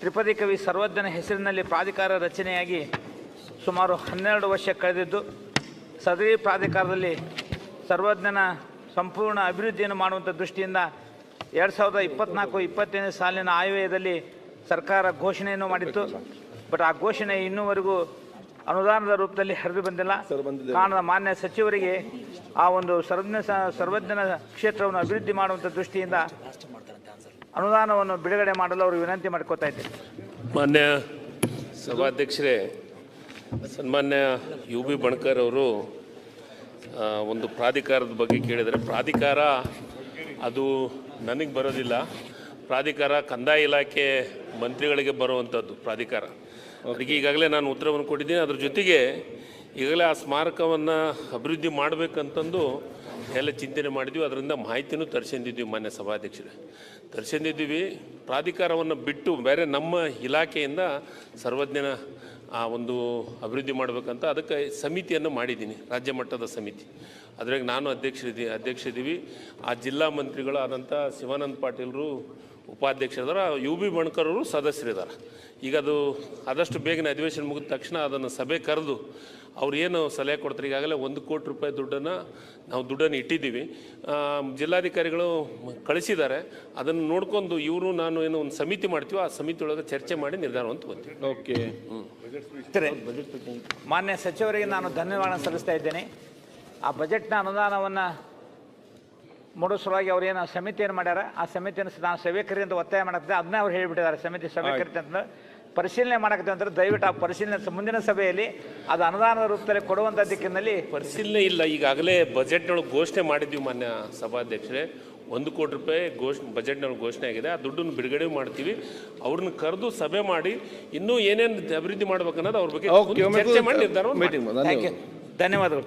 ತ್ರಿಪದಿ ಕವಿ ಸರ್ವಜ್ಞನ ಹೆಸರಿನಲ್ಲಿ ಪ್ರಾಧಿಕಾರ ರಚನೆಯಾಗಿ ಸುಮಾರು ಹನ್ನೆರಡು ವರ್ಷ ಕಳೆದಿದ್ದು ಸದರಿ ಪ್ರಾಧಿಕಾರದಲ್ಲಿ ಸರ್ವಜ್ಞನ ಸಂಪೂರ್ಣ ಅಭಿವೃದ್ಧಿಯನ್ನು ಮಾಡುವಂಥ ದೃಷ್ಟಿಯಿಂದ ಎರಡು ಸಾವಿರದ ಇಪ್ಪತ್ನಾಲ್ಕು ಇಪ್ಪತ್ತೈದನೇ ಸಾಲಿನ ಆಯವ್ಯದಲ್ಲಿ ಸರ್ಕಾರ ಘೋಷಣೆಯನ್ನು ಮಾಡಿತ್ತು. ಬಟ್ ಆ ಘೋಷಣೆ ಇನ್ನೂವರೆಗೂ ಅನುದಾನದ ರೂಪದಲ್ಲಿ ಹರಿದು ಬಂದಿಲ್ಲ. ಕಾರಣದ ಮಾನ್ಯ ಸಚಿವರಿಗೆ ಆ ಒಂದು ಸರ್ವಜ್ಞ ಸರ್ವಜ್ಞನ ಕ್ಷೇತ್ರವನ್ನು ಅಭಿವೃದ್ಧಿ ಮಾಡುವಂಥ ದೃಷ್ಟಿಯಿಂದ ಅನುದಾನವನ್ನು ಬಿಡುಗಡೆ ಮಾಡಲು ಅವರು ವಿನಂತಿ ಮಾಡ್ಕೋತಾ ಇದ್ದೇನೆ ಮಾನ್ಯ ಸಭಾಧ್ಯಕ್ಷರೇ, ಸನ್ಮಾನ್ಯ ಯು ಬಿ ಬಣಕರ್ ಅವರು ಒಂದು ಪ್ರಾಧಿಕಾರದ ಬಗ್ಗೆ ಕೇಳಿದರೆ, ಪ್ರಾಧಿಕಾರ ಅದು ನನಗೆ ಬರೋದಿಲ್ಲ. ಪ್ರಾಧಿಕಾರ ಕಂದಾಯ ಇಲಾಖೆ ಮಂತ್ರಿಗಳಿಗೆ ಬರುವಂಥದ್ದು ಪ್ರಾಧಿಕಾರ. ಅವರಿಗೆ ಈಗಾಗಲೇ ನಾನು ಉತ್ತರವನ್ನು ಕೊಟ್ಟಿದ್ದೀನಿ. ಅದ್ರ ಜೊತೆಗೆ ಈಗಲೇ ಆ ಸ್ಮಾರಕವನ್ನು ಅಭಿವೃದ್ಧಿ ಮಾಡಬೇಕಂತಂದು ಎಲ್ಲ ಚಿಂತನೆ ಮಾಡಿದ್ವಿ. ಅದರಿಂದ ಮಾಹಿತಿನೂ ತರಿಸಿದ್ವಿ ಮಾನ್ಯ ಸಭಾಧ್ಯಕ್ಷರೇ. ತರಿಸಿದ್ದೀವಿ ಪ್ರಾಧಿಕಾರವನ್ನು ಬಿಟ್ಟು ಬೇರೆ ನಮ್ಮ ಇಲಾಖೆಯಿಂದ ಸರ್ವಜ್ಞನ ಆ ಒಂದು ಅಭಿವೃದ್ಧಿ ಮಾಡಬೇಕಂತ ಅದಕ್ಕೆ ಸಮಿತಿಯನ್ನು ಮಾಡಿದ್ದೀನಿ. ರಾಜ್ಯ ಮಟ್ಟದ ಸಮಿತಿ. ಅದ್ರಾಗ ನಾನು ಅಧ್ಯಕ್ಷರಿದ್ದೆ ಅಧ್ಯಕ್ಷ ಇದ್ದೀವಿ ಆ ಜಿಲ್ಲಾ ಮಂತ್ರಿಗಳಾದಂಥ ಶಿವಾನಂದ ಪಾಟೀಲರು ಉಪಾಧ್ಯಕ್ಷರಿದ್ದಾರೆ ಯು ಬಿ ಬಣ್ಕರವರು ಸದಸ್ಯರಿದ್ದಾರೆ ಈಗ ಅದು ಆದಷ್ಟು ಬೇಗನೆ ಅಧಿವೇಶನ ಮುಗಿದ ತಕ್ಷಣ ಅದನ್ನು ಸಭೆ ಕರೆದು ಅವ್ರು ಏನು ಸಲಹೆ ಕೊಡ್ತಾರೆ? ಈಗಾಗಲೇ ಒಂದು ಕೋಟಿ ರೂಪಾಯಿ ದುಡ್ಡನ್ನು ನಾವು ದುಡ್ಡನ್ನು ಇಟ್ಟಿದ್ದೀವಿ. ಜಿಲ್ಲಾಧಿಕಾರಿಗಳು ಕಳಿಸಿದ್ದಾರೆ. ಅದನ್ನು ನೋಡ್ಕೊಂಡು ಇವರು ನಾನು ಏನೋ ಒಂದು ಸಮಿತಿ ಮಾಡ್ತೀವೋ ಆ ಸಮಿತಿ ಒಳಗೆ ಚರ್ಚೆ ಮಾಡಿ ನಿರ್ಧಾರವನ್ನು ತಗೋತೀವಿ. ಓಕೆ. ಮಾನ್ಯ ಸಚಿವರಿಗೆ ನಾನು ಧನ್ಯವಾದ ಸಲ್ಲಿಸ್ತಾ ಇದ್ದೇನೆ. ಆ ಬಜೆಟ್ನ ಅನುದಾನವನ್ನು ಮೂಡೋ ಸಲುವಾಗಿ ಅವ್ರು ಏನು ಸಮಿತಿಯನ್ನು ಮಾಡ್ಯಾರ? ಆ ಸಮಿತಿಯನ್ನು ನಾನು ಸಭೆ ಕರಿ ಅಂತ ಒತ್ತಾಯ ಮಾಡಕ್ತಿದ್ದೆ ಅದನ್ನೇ ಅವ್ರು ಹೇಳಿಬಿಟ್ಟಿದ್ದಾರೆ. ಸಮಿತಿ ಸಭೆ ಅಂತಂದ್ರೆ ಅಂತ. ಪರಿಶೀಲನೆ ಮಾಡಕತ್ತೆ ಅಂದ್ರೆ ದಯವಿಟ್ಟು ಆ ಪರಿಶೀಲನೆ ಮುಂದಿನ ಸಭೆಯಲ್ಲಿ ಅದು ಅನುದಾನದ ರೂಪದಲ್ಲಿ ಕೊಡುವಂಥ ದಿಕ್ಕಿನಲ್ಲಿ ಪರಿಶೀಲನೆ ಇಲ್ಲ. ಈಗಾಗಲೇ ಬಜೆಟ್ನೊಳಗೆ ಘೋಷಣೆ ಮಾಡಿದ್ವಿ ಮಾನ್ಯ ಸಭಾಧ್ಯಕ್ಷರೇ. ಒಂದು ಕೋಟಿ ರೂಪಾಯಿ ಘೋಷ್ ಬಜೆಟ್ನೊಳಗೆ ಘೋಷಣೆ ಆಗಿದೆ. ಆ ದುಡ್ಡನ್ನು ಬಿಡುಗಡೆ ಮಾಡ್ತೀವಿ. ಅವ್ರನ್ನ ಕರೆದು ಸಭೆ ಮಾಡಿ ಇನ್ನೂ ಏನೇನು ಅಭಿವೃದ್ಧಿ ಮಾಡ್ಬೇಕನ್ನೋದು ಅವ್ರ ಬಗ್ಗೆ ಚರ್ಚೆ ಮಾಡಿ ಧನ್ಯವಾದಗಳು.